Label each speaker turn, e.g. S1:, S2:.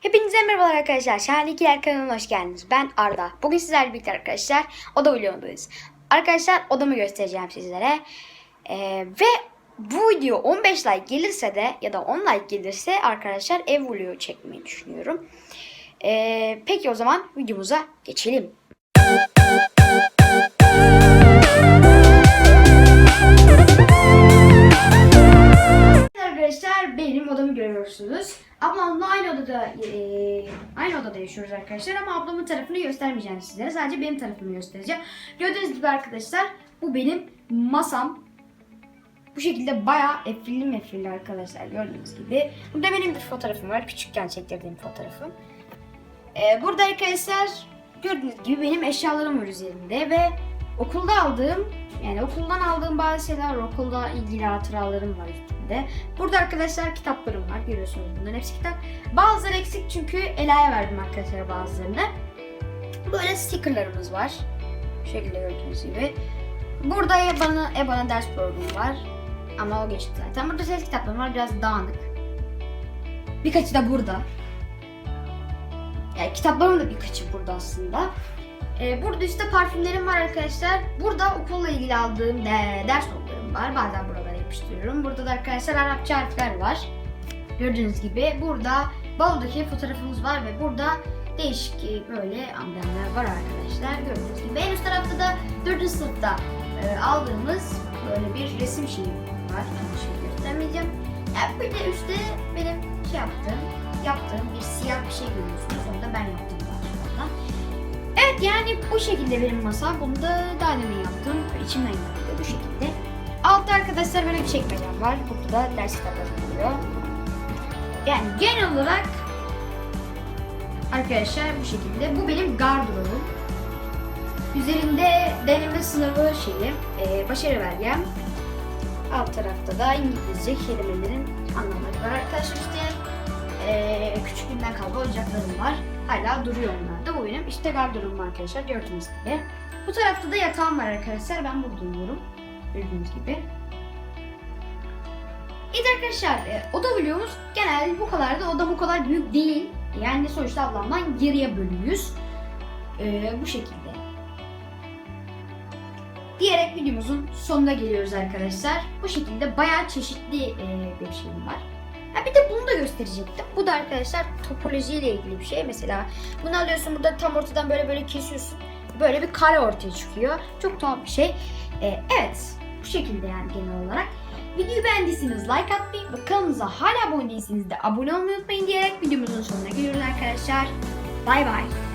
S1: Hepinize merhabalar arkadaşlar. Şahane İkiler kanalına hoş geldiniz. Ben Arda. Bugün sizlerle birlikte arkadaşlar oda vlogundayız. Arkadaşlar odamı göstereceğim sizlere. Ee, ve bu video 15 like gelirse de ya da 10 like gelirse arkadaşlar ev vlogu çekmeyi düşünüyorum. Ee, peki o zaman videomuza geçelim. Görüyorsunuz. Ablamla aynı odada eee, aynı odada yaşıyoruz arkadaşlar ama ablamın tarafını göstermeyeceğim sizlere. Sadece benim tarafımı göstereceğim. Gördüğünüz gibi arkadaşlar bu benim masam. Bu şekilde bayağı efilli mefilli arkadaşlar gördüğünüz gibi. Burada benim bir fotoğrafım var. Küçükken çektirdiğim fotoğrafım. Ee, burada arkadaşlar gördüğünüz gibi benim eşyalarım var üzerinde ve okulda aldığım yani okuldan aldığım bazı şeyler var. Okulda ilgili hatıralarım var üstünde. Burada arkadaşlar kitaplarım var. Görüyorsunuz bunların hepsi kitap. Bazıları eksik çünkü Ela'ya verdim arkadaşlar bazılarını. Böyle stickerlarımız var. Şu şekilde gördüğünüz gibi. Burada EBA'nın EBA'nın ders programı var. Ama o geçti zaten. Burada ses kitaplarım var. Biraz dağınık. Birkaçı da burada. Yani kitaplarımın da birkaçı burada aslında. Ee, burada işte parfümlerim var arkadaşlar. Burada okulla ilgili aldığım de, ders notlarım var. Bazen buralara yapıştırıyorum. Burada da arkadaşlar Arapça harfler var. Gördüğünüz gibi burada baloldaki fotoğrafımız var ve burada değişik e, böyle amblemler var arkadaşlar. Gördüğünüz gibi en üst tarafta da 4. sınıfta e, aldığımız böyle bir resim şeyi var. Onu şimdi göstermeyeceğim. Yani bir de üstte benim şey yaptığım, yaptığım bir siyah bir şey görüyorsunuz. Onu da ben yaptım yani bu şekilde benim masa. Bunu da daha demin yaptım. İçimden geldi bu şekilde. Altta arkadaşlar böyle bir çekmecem var. Burada da ders kitaplarım oluyor. Yani genel olarak arkadaşlar bu şekilde. Bu benim gardırobum. Üzerinde deneme sınavı şeyi, e, başarı belgem. Alt tarafta da İngilizce kelimelerin anlamları var arkadaşlar işte. E, küçüklüğümden kalma oyuncaklarım var. Hala duruyor onlar da. Bu benim işte gardırobum arkadaşlar gördüğünüz gibi. Bu tarafta da yatağım var arkadaşlar. Ben burada uyuyorum. Gördüğünüz gibi. Evet arkadaşlar e, oda vlogumuz genel bu kadar da odam o kadar büyük değil. Yani sonuçta ablamdan geriye bölümüyüz. E, bu şekilde. Diyerek videomuzun sonuna geliyoruz arkadaşlar. Bu şekilde bayağı çeşitli e, bir şeyim var. Ha bir de bunu da gösterecektim. Bu da arkadaşlar topolojiyle ilgili bir şey. Mesela bunu alıyorsun burada tam ortadan böyle böyle kesiyorsun. Böyle bir kare ortaya çıkıyor. Çok tuhaf bir şey. E, evet bu şekilde yani genel olarak. Videoyu beğendiyseniz like atmayı ve kanalımıza hala abone değilseniz de abone olmayı unutmayın diyerek videomuzun sonuna geliyoruz arkadaşlar. Bay bay.